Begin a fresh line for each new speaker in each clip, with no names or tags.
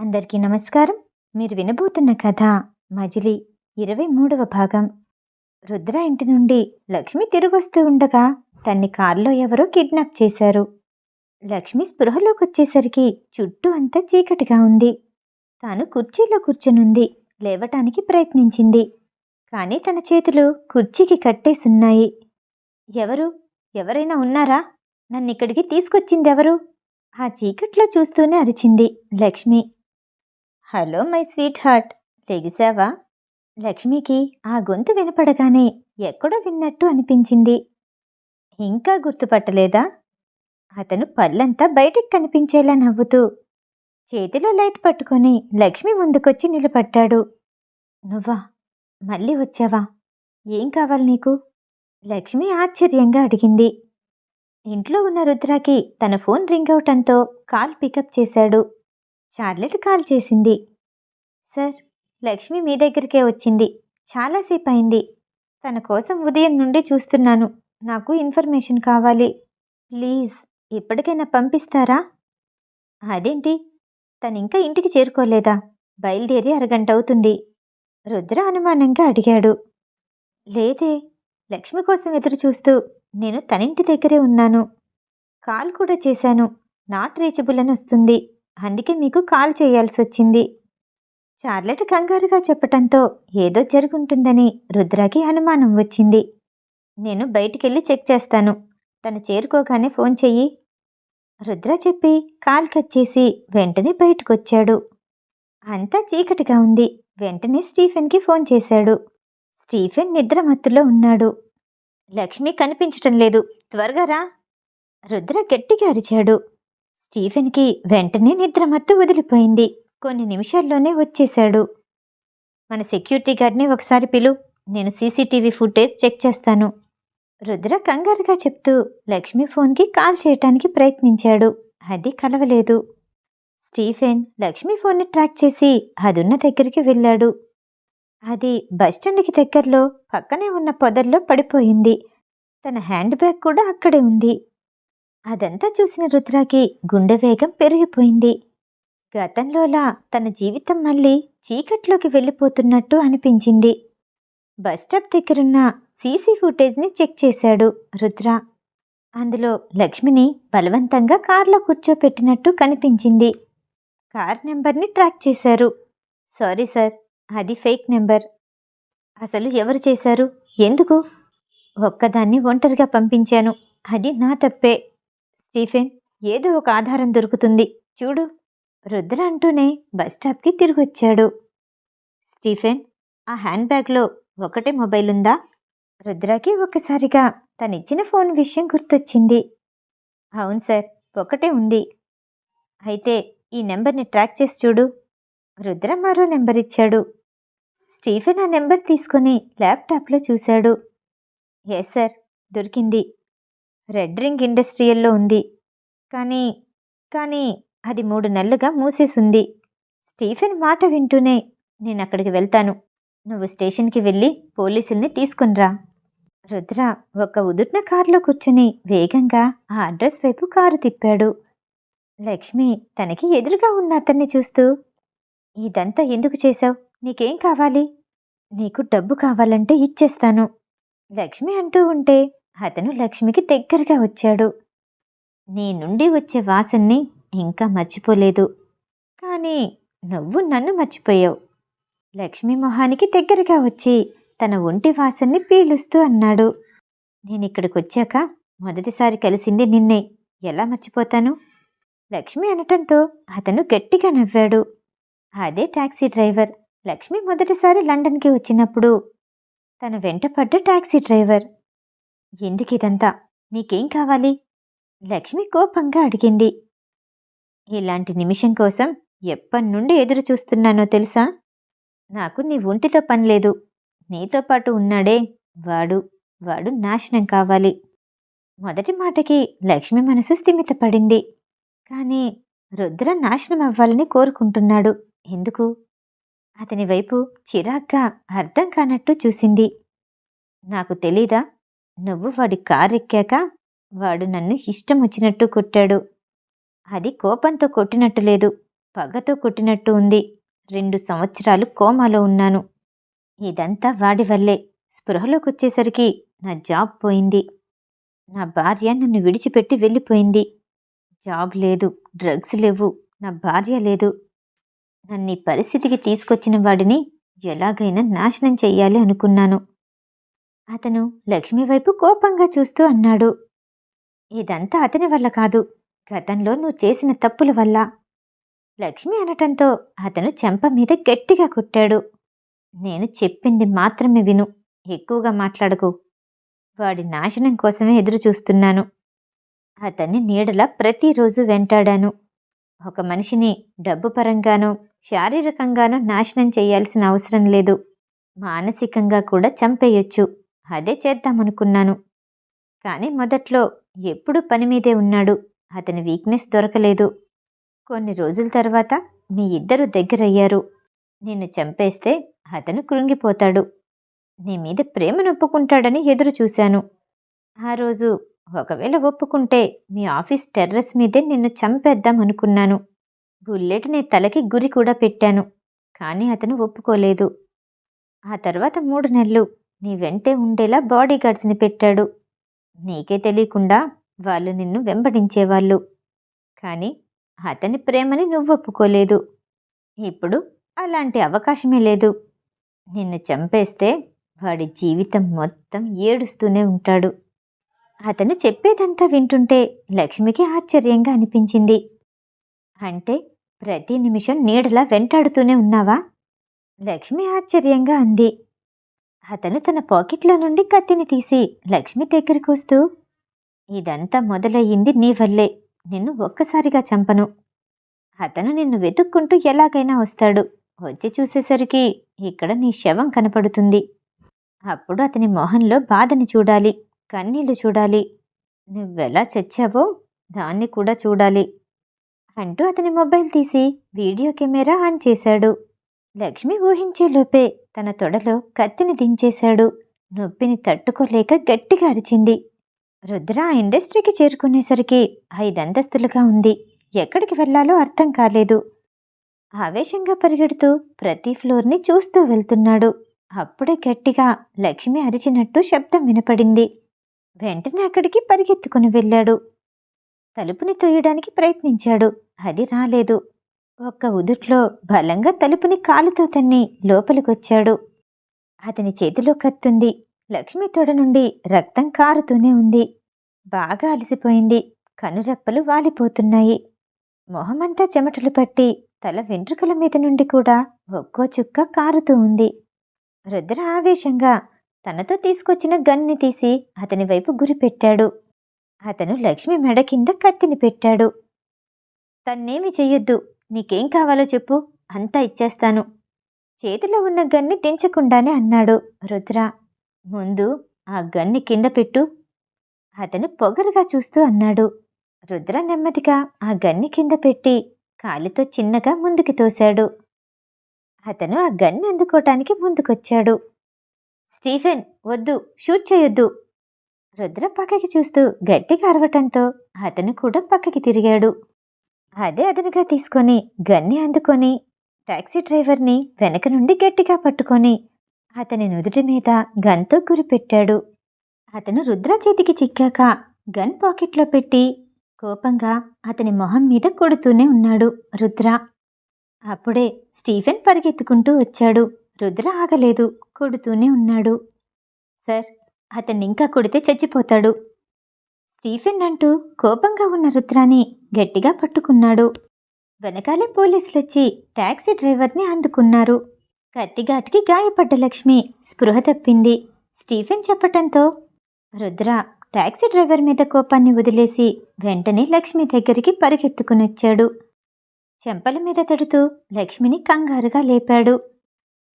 అందరికీ నమస్కారం. మీరు వినబోతున్న కథ మజిలి ఇరవై మూడవ భాగం. రుద్ర ఇంటి నుండి లక్ష్మి తిరిగొస్తూ ఉండగా తన్ని కారులో ఎవరో కిడ్నాప్ చేశారు. లక్ష్మి స్పృహలోకి వచ్చేసరికి చుట్టూ అంతా చీకటిగా ఉంది. తాను కుర్చీలో కూర్చునుంది లేవటానికి ప్రయత్నించింది. కానీ తన చేతులు కుర్చీకి కట్టేసున్నాయి. ఎవరు? ఎవరైనా ఉన్నారా? నన్ను ఇక్కడికి తీసుకొచ్చిందెవరు? ఆ చీకట్లో చూస్తూనే అరిచింది లక్ష్మి. Hello my sweetheart. లెగిసావా లక్ష్మికి ఆ గొంతు వినపడగానే ఎక్కడో విన్నట్టు అనిపించింది. ఇంకా గుర్తుపట్టలేదా? అతను పళ్ళంతా బయటికి కనిపించేలా నవ్వుతూ చేతిలో లైట్ పట్టుకొని లక్ష్మి ముందుకొచ్చి నిలబడ్డాడు. నువ్వా? మళ్ళీ వచ్చావా? ఏం కావాలి నీకు? లక్ష్మి ఆశ్చర్యంగా అడిగింది. ఇంట్లో ఉన్న రుద్రాకి తన ఫోన్ రింగ్ అవటంతో కాల్ పికప్ చేశాడు. చార్లెట్ కాల్ చేసింది. సార్ లక్ష్మి మీ దగ్గరికే వచ్చింది. చాలాసేపు అయింది తన కోసం ఉదయం నుండి చూస్తున్నాను. నాకు ఇన్ఫర్మేషన్ కావాలి. ప్లీజ్ ఇప్పటికైనా పంపిస్తారా? అదేంటి? తను ఇంకా ఇంటికి చేరుకోలేదా? బయలుదేరి అరగంట అవుతుంది రుద్ర అనుమానంగా అడిగాడు. లేదే లక్ష్మి కోసం ఎదురు చూస్తూ నేను తనింటి దగ్గరే ఉన్నాను. కాల్ కూడా చేశాను. నాట్ రీచబుల్ అని వస్తుంది. అందుకే మీకు కాల్ చేయాల్సి వచ్చింది చార్లెట్ కంగారుగా చెప్పటంతో ఏదో జరుగుంటుందని రుద్రకి అనుమానం వచ్చింది. నేను బయటికెళ్ళి చెక్ చేస్తాను. తను చేరుకోగానే ఫోన్ చెయ్యి. రుద్ర చెప్పి కాల్ కట్ చేసి వెంటనే బయటకొచ్చాడు. అంతా చీకటిగా ఉంది. వెంటనే స్టీఫెన్కి ఫోన్ చేశాడు. స్టీఫెన్ నిద్రమత్తులో ఉన్నాడు. లక్ష్మి కనిపించటం లేదు. త్వరగా రా. రుద్ర గట్టిగా అరిచాడు. స్టీఫెన్కి వెంటనే నిద్రమత్తు వదిలిపోయింది. కొన్ని నిమిషాల్లోనే వచ్చేశాడు. మన సెక్యూరిటీ గార్డ్ని ఒకసారి పిలు. నేను సీసీటీవీ ఫుటేజ్ చెక్ చేస్తాను. రుద్ర కంగారుగా చెప్తూ లక్ష్మి ఫోన్కి కాల్ చేయటానికి ప్రయత్నించాడు. అది కలవలేదు. స్టీఫెన్ లక్ష్మి ఫోన్ని ట్రాక్ చేసి అదున్న దగ్గరికి వెళ్ళాడు. అది బస్టాండ్కి దగ్గరలో పక్కనే ఉన్న పొదల్లో పడిపోయింది. తన హ్యాండ్ బ్యాగ్ కూడా అక్కడే ఉంది. అదంతా చూసిన రుద్రాకి గుండె వేగం పెరిగిపోయింది. గతంలోలా తన జీవితం మళ్ళీ చీకట్లోకి వెళ్ళిపోతున్నట్టు అనిపించింది. బస్టాప్ దగ్గరున్న సీసీ ఫుటేజ్ని చెక్ చేశాడు రుద్ర. అందులో లక్ష్మిని బలవంతంగా కార్లో కూర్చోపెట్టినట్టు కనిపించింది. కార్ నెంబర్ని ట్రాక్ చేశారు. సారీ సార్ అది ఫేక్ నెంబర్. అసలు ఎవరు చేశారు? ఎందుకు? ఒక్కదాన్ని ఒంటరిగా పంపించాను. అది నా తప్పే. స్టీఫెన్ ఏదో ఒక ఆధారం దొరుకుతుంది. చూడు. రుద్ర అంటూనే బస్టాప్కి తిరిగొచ్చాడు. స్టీఫెన్ ఆ హ్యాండ్ బ్యాగ్లో ఒకటే మొబైల్ ఉందా రుద్రకి ఒక్కసారిగా తనిచ్చిన ఫోన్ విషయం గుర్తొచ్చింది. అవును సార్ ఒకటే ఉంది. అయితే ఈ నెంబర్ని ట్రాక్ చేసి చూడు. రుద్ర మరో నెంబర్ ఇచ్చాడు. స్టీఫెన్ ఆ నెంబర్ తీసుకొని ల్యాప్టాప్లో చూశాడు. ఎస్ సార్ దొరికింది. రెడ్ రింగ్ ఇండస్ట్రియల్లో ఉంది. కానీ కానీ అది మూడు నెలలుగా మూసేసుంది. స్టీఫెన్ మాట వింటూనే నేను అక్కడికి వెళ్తాను. నువ్వు స్టేషన్కి వెళ్ళి పోలీసుల్ని తీసుకునిరా. రుద్ర ఒక ఉదుట్న కారులో కూర్చుని వేగంగా ఆ అడ్రస్ వైపు కారు తిప్పాడు. లక్ష్మి తనకి ఎదురుగా ఉన్న అతన్ని చూస్తూ ఇదంతా ఎందుకు చేశావు? నీకేం కావాలి? నీకు డబ్బు కావాలంటే ఇచ్చేస్తాను. లక్ష్మి అంటూ ఉంటే అతను లక్ష్మికి దగ్గరగా వచ్చాడు. నీ నుండి వచ్చే వాసన్ని ఇంకా మర్చిపోలేదు. కానీ నువ్వు నన్ను మర్చిపోయావు. లక్ష్మి మొహానికి దగ్గరగా వచ్చి తన ఒంటి వాసన్ని పీలుస్తూ అన్నాడు. నేను ఇక్కడికి వచ్చాక మొదటిసారి కలిసింది నిన్నే. ఎలా మర్చిపోతాను? లక్ష్మి అనటంతో అతను గట్టిగా నవ్వాడు. అదే టాక్సీ డ్రైవర్. లక్ష్మి మొదటిసారి లండన్కి వచ్చినప్పుడు తన వెంటపడ్డ టాక్సీ డ్రైవర్. ఎందుకిదంతా నీకేం కావాలి? లక్ష్మి కోపంగా అడిగింది. ఇలాంటి నిమిషం కోసం ఎప్పటి నుండి ఎదురు చూస్తున్నానో తెలుసా? నాకు నీ ఒంటితో పనిలేదు నీతో పాటు ఉన్నాడే వాడు. వాడు నాశనం కావాలి. మొదటి మాటకి లక్ష్మి మనసు స్థిమితపడింది. కానీ రుద్ర నాశనం అవ్వాలని కోరుకుంటున్నాడు. ఎందుకు? అతని వైపు చిరాగ్గా అర్థం కానట్టు చూసింది. నాకు తెలీదా? నువ్వు వాడి కారు ఎక్కాక వాడు నన్ను ఇష్టం వచ్చినట్టు కొట్టాడు. అది కోపంతో కొట్టినట్టు లేదు పగతో కొట్టినట్టు ఉంది. రెండు సంవత్సరాలు కోమాలో ఉన్నాను. ఇదంతా వాడి వల్లే. స్పృహలోకి వచ్చేసరికి నా జాబ్ పోయింది. నా భార్య నన్ను విడిచిపెట్టి వెళ్ళిపోయింది. జాబ్ లేదు డ్రగ్స్ లేవు నా భార్య లేదు. నన్ను ఈ పరిస్థితికి తీసుకొచ్చిన వాడిని ఎలాగైనా నాశనం చెయ్యాలి అనుకున్నాను. అతను లక్ష్మి వైపు కోపంగా చూస్తూ అన్నాడు. ఇదంతా అతని వల్ల కాదు. గతంలో నువ్వు చేసిన తప్పుల వల్ల. లక్ష్మి అనటంతో అతను చెంప మీద గట్టిగా కొట్టాడు. నేను చెప్పింది మాత్రమే విను. ఎక్కువగా మాట్లాడకు. వాడి నాశనం కోసమే ఎదురు చూస్తున్నాను అతన్ని నీడలా ప్రతిరోజు వెంటాడాను. ఒక మనిషిని డబ్బు పరంగానో శారీరకంగానో నాశనం చేయాల్సిన అవసరం లేదు. మానసికంగా కూడా చంపేయొచ్చు. అదే చేద్దామనుకున్నాను. కానీ మొదట్లో ఎప్పుడూ పని మీదే ఉన్నాడు. అతని వీక్నెస్ దొరకలేదు. కొన్ని రోజుల తర్వాత మీ ఇద్దరు దగ్గరయ్యారు. నిన్ను చంపేస్తే అతను కృంగిపోతాడు. నీ మీద ప్రేమను ఒప్పుకుంటాడని ఎదురు చూశాను. ఆ రోజు ఒకవేళ ఒప్పుకుంటే మీ ఆఫీస్ టెర్రస్ మీదే నిన్ను చంపేద్దాం అనుకున్నాను. బుల్లెట్ నీ తలకి గురి కూడా పెట్టాను. కానీ అతను ఒప్పుకోలేదు. ఆ తర్వాత మూడు నెలలు నీ వెంటే ఉండేలా బాడీ గార్డ్స్ని పెట్టాడు. నీకే తెలియకుండా వాళ్ళు నిన్ను వెంబడించేవాళ్ళు. కానీ అతని ప్రేమని నువ్వు ఒప్పుకోలేదు. ఇప్పుడు అలాంటి అవకాశమే లేదు. నిన్ను చంపేస్తే వాడి జీవితం మొత్తం ఏడుస్తూనే ఉంటాడు. అతను చెప్పేదంతా వింటుంటే లక్ష్మికి ఆశ్చర్యంగా అనిపించింది. అంటే ప్రతి నిమిషం నీడలా వెంటాడుతూనే ఉన్నావా? లక్ష్మి ఆశ్చర్యంగా అంది. అతను తన పాకెట్లో నుండి కత్తిని తీసి లక్ష్మి దగ్గరకు వస్తూ ఇదంతా మొదలయ్యింది నీ వల్లే. నిన్ను ఒక్కసారిగా చంపను. అతను నిన్ను వెతుక్కుంటూ ఎలాగైనా వస్తాడు. వచ్చి చూసేసరికి ఇక్కడ నీ శవం కనపడుతుంది. అప్పుడు అతని మొహంలో బాధని చూడాలి కన్నీళ్ళు చూడాలి. నువ్వెలా చచ్చావో దాన్ని కూడా చూడాలి అంటూ అతని మొబైల్ తీసి వీడియో కెమెరా ఆన్ చేశాడు. లక్ష్మి ఊహించే లోపే తన తొడలో కత్తిని దించేశాడు. నొప్పిని తట్టుకోలేక గట్టిగా అరిచింది. రుద్ర ఇండస్ట్రీకి చేరుకునేసరికి ఐదంతస్తులుగా ఉంది. ఎక్కడికి వెళ్ళాలో అర్థం కాలేదు. ఆవేశంగా పరిగెడుతూ ప్రతి ఫ్లోర్ని చూస్తూ వెళ్తున్నాడు. అప్పుడే గట్టిగా లక్ష్మి అరిచినట్టు శబ్దం వినపడింది. వెంటనే అక్కడికి పరిగెత్తుకుని వెళ్ళాడు. తలుపుని తొయ్యడానికి ప్రయత్నించాడు. అది రాలేదు. ఒక్క ఉదుట్లో బలంగా తలుపుని కాలుతో తన్ని లోపలికొచ్చాడు. అతని చేతిలో కత్తుంది. లక్ష్మి తొడ నుండి రక్తం కారుతూనే ఉంది. బాగా అలసిపోయింది. కనురెప్పలు వాలిపోతున్నాయి. మొహమంతా చెమటలు పట్టి తల వెంట్రుకల మీద నుండి కూడా ఒక్కో చుక్క కారుతూ ఉంది. రుద్ర ఆవేశంగా తనతో తీసుకొచ్చిన గన్ని తీసి అతని వైపు గురిపెట్టాడు. అతను లక్ష్మి మెడ కింద కత్తిని పెట్టాడు. తన్నేమి చెయ్యొద్దు. నీకేం కావాలో చెప్పు అంతా ఇచ్చేస్తాను. చేతిలో ఉన్న గన్ని దించకుండానే అన్నాడు రుద్ర. ముందు ఆ గన్ని కింద పెట్టు. అతను పొగరుగా చూస్తూ అన్నాడు. రుద్ర నెమ్మదిగా ఆ గన్ని కింద పెట్టి కాలితో చిన్నగా ముందుకు తోశాడు. అతను ఆ గన్ని అందుకోటానికి ముందుకొచ్చాడు. స్టీఫెన్ వద్దు షూట్ చేయొద్దు. రుద్ర పక్కకి చూస్తూ గట్టిగా అరవటంతో అతను కూడా పక్కకి తిరిగాడు. అదే అదనుగా తీసుకొని గన్ని అందుకొని టాక్సీ డ్రైవర్ని వెనక నుండి గట్టిగా పట్టుకొని అతని నుదుటి మీద గన్తో గురిపెట్టాడు. అతను రుద్ర చేతికి చిక్కాక గన్ పాకెట్లో పెట్టి కోపంగా అతని మొహం మీద కొడుతూనే ఉన్నాడు రుద్ర. అప్పుడే స్టీఫెన్ పరిగెత్తుకుంటూ వచ్చాడు. రుద్ర ఆగలేదు కొడుతూనే ఉన్నాడు. సార్ అతన్ని ఇంకా కొడితే చచ్చిపోతాడు. స్టీఫెన్ అంటూ కోపంగా ఉన్న రుద్రాని గట్టిగా పట్టుకున్నాడు. వెనకాలే పోలీసులొచ్చి టాక్సీ డ్రైవర్ని అందుకున్నారు. కత్తిఘాట్కి గాయపడ్డ లక్ష్మి స్పృహ తప్పింది. స్టీఫెన్ చెప్పటంతో రుద్ర టాక్సీ డ్రైవర్ మీద కోపాన్ని వదిలేసి వెంటనే లక్ష్మి దగ్గరికి పరిగెత్తుకునొచ్చాడు. చెంపల మీద తడుతూ లక్ష్మిని కంగారుగా లేపాడు.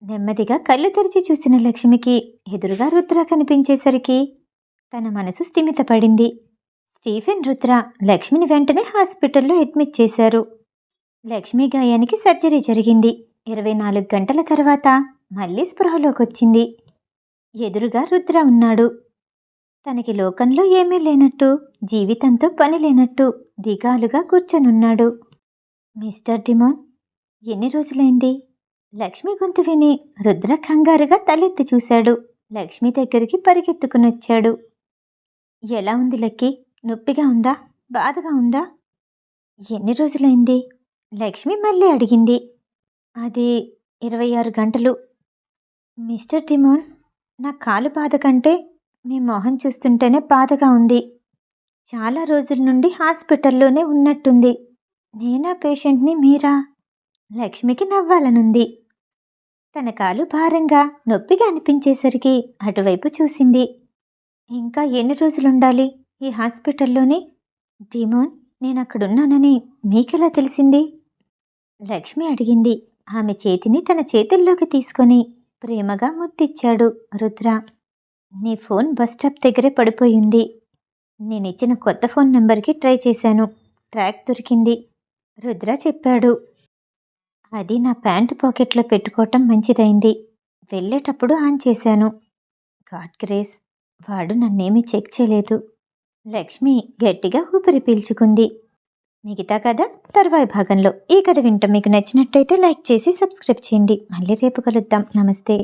నెమ్మదిగా కళ్ళు తెరిచి చూసిన లక్ష్మికి ఎదురుగా రుద్ర కనిపించేసరికి తన మనసు స్థిమితపడింది. స్టీఫెన్ రుద్ర లక్ష్మిని వెంటనే హాస్పిటల్లో అడ్మిట్ చేశారు. లక్ష్మి గాయానికి సర్జరీ జరిగింది. ఇరవై నాలుగు గంటల తర్వాత మళ్ళీ స్పృహలోకొచ్చింది. ఎదురుగా రుద్ర ఉన్నాడు. తనకి లోకంలో ఏమీ లేనట్టు జీవితంతో పని లేనట్టు దిగాలుగా కూర్చొనున్నాడు. మిస్టర్ డిమోన్ ఎన్ని రోజులైంది? లక్ష్మి గొంతు విని రుద్ర కంగారుగా తలెత్తి చూశాడు. లక్ష్మి దగ్గరికి పరిగెత్తుకుని వచ్చాడు ఎలా ఉంది లక్కి? నొప్పిగా ఉందా? బాధగా ఉందా? ఎన్ని రోజులైంది? లక్ష్మి మళ్ళీ అడిగింది. అది ఇరవై ఆరు గంటలు. మిస్టర్ టిమోన్ నా కాలు బాధ కంటే మీ మొహం చూస్తుంటేనే బాధగా ఉంది. చాలా రోజుల నుండి హాస్పిటల్లోనే ఉన్నట్టుంది. నేనా పేషెంట్ని మీరా? లక్ష్మికి నవ్వాలనుంది. తన కాలు భారంగా నొప్పిగా అనిపించేసరికి అటువైపు చూసింది. ఇంకా ఎన్ని రోజులుండాలి? ఈ హాస్పిటల్లోనే? డిమోన్ నేను అక్కడున్నానని మీకెలా తెలిసింది? లక్ష్మి అడిగింది. ఆమె చేతిని తన చేతుల్లోకి తీసుకొని ప్రేమగా ముద్దిచ్చాడు రుద్ర. నీ ఫోన్ బస్ స్టాప్ దగ్గరే పడిపోయింది. నేనిచ్చిన కొత్త ఫోన్ నెంబర్కి ట్రై చేశాను. ట్రాక్ దొరికింది. రుద్ర చెప్పాడు. అది నా ప్యాంటు పాకెట్లో పెట్టుకోవటం మంచిదైంది. వెళ్ళేటప్పుడు ఆన్ చేశాను. గాడ్ గ్రేస్ వాడు నన్నేమీ చెక్ చేయలేదు. లక్ష్మి గట్టిగా ఊపిరి పీల్చుకుంది. మిగతా కథ తర్వాయి భాగంలో. ఈ కథ వింటాం మీకు నచ్చినట్టయితే లైక్ చేసి సబ్స్క్రైబ్ చేయండి. మళ్ళీ రేపు కలుద్దాం. నమస్తే.